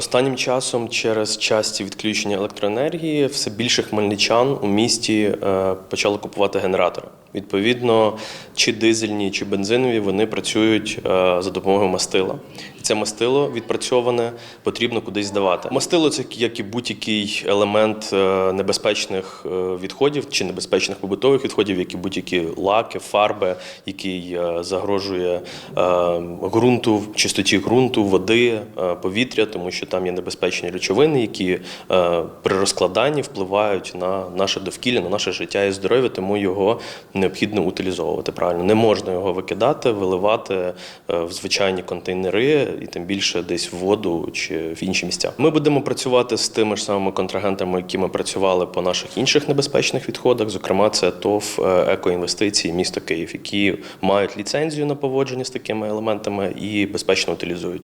Останнім часом через часті відключення електроенергії все більше хмельничан у місті е, почали купувати генератори. Відповідно, чи дизельні, чи бензинові вони працюють е, за допомогою мастила. Це мастило відпрацьоване потрібно кудись здавати. Мастило це як і будь-який елемент е, небезпечних е, відходів чи небезпечних побутових відходів, як і будь-які лаки, фарби, який е, загрожує ґрунту, чистоті ґрунту, води, повітря, тому що там є небезпечні речовини, які при розкладанні впливають на наше довкілля, на наше життя і здоров'я, тому його необхідно утилізовувати правильно. Не можна його викидати, виливати в звичайні контейнери і тим більше десь в воду чи в інші місця. Ми будемо працювати з тими ж самими контрагентами, які ми працювали по наших інших небезпечних відходах. Зокрема, це ТОВ е, екоінвестиції місто Київ, які мають ліцензію на поводження з такими елементами і безпечно утилізують.